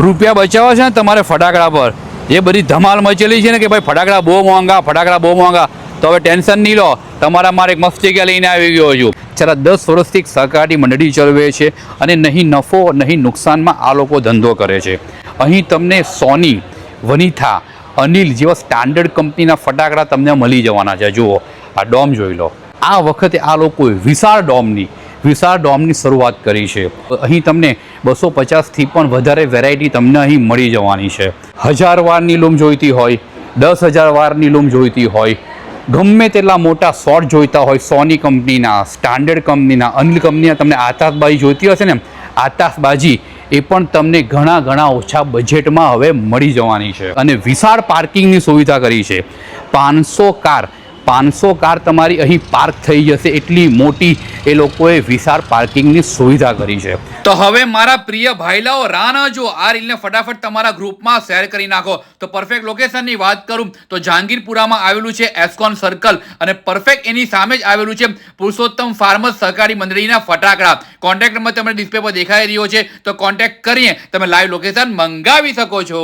રૂપિયા બચાવવા છે ને તમારે ફટાકડા પર. એ બધી ધમાલ મચેલી છે ને કે ભાઈ ફટાકડા બહુ મોંઘા, ફટાકડા બહુ મોંઘા. તો હવે ટેન્શન નહીં લો. તમારા મારે એક મસ્તિકા લઈને આવી ગયો છું. છેલ્લા દસ વર્ષથી સહકારી મંડળી ચલાવે છે અને નહીં નફો, નહીં નુકસાનમાં આ લોકો ધંધો કરે છે. અહીં તમને સોની વનિથા અનિલ જેવા સ્ટાન્ડર્ડ કંપનીના ફટાકડા તમને મળી જવાના છે. જુઓ, આ ડોમ જોઈ લો. આ વખતે આ લોકોએ વિશાળ ડોમની વિશાળ ડોમની શરૂઆત કરી છે. અહીં તમને બસો પચાસથી પણ વધારે વેરાયટી તમને અહીં મળી જવાની છે. હજાર વારની લૂમ જોઈતી હોય, દસ હજાર વારની લૂમ જોઈતી હોય, ગમે તેટલા મોટા શોર્ટ જોઈતા હોય સોની કંપનીના સ્ટાન્ડર્ડ કંપનીના અનિલ કંપનીના તમને આતાશબાજી જોઈતી હશે ને, આતાશબાજી એ પણ તમને ઘણા ઘણા ઓછા બજેટમાં હવે મળી જવાની છે. અને વિશાળ પાર્કિંગની સુવિધા કરી છે. પાંચસો કાર પાંચસો કાર તમારી અહીં પાર્ક થઈ જશે. એટલી મોટી એ લોકોએ વિશાળ પાર્કિંગની સુવિધા કરી છે. તો હવે મારા પ્રિય ભાઈલાઓ રાના જો આ રીલને ફટાફટ તમારા ગ્રુપમાં શેર કરી નાખો. તો પરફેક્ટ લોકેશનની વાત કરું, તો જહાંગીરપુરામાં આવેલું છે એસ્કોન સર્કલ અને પરફેક્ટ એની સામે જ આવેલું છે પુરુષોત્તમ ફાર્મર્સ સહકારી મંડળીના ફટાકડા. કોન્ટેક્ટ નંબર તમને ડિસ્પ્લે પર દેખાઈ રહ્યો છે. તો કોન્ટેક્ટ કરીને તમે લાઈવ લોકેશન મંગાવી શકો છો.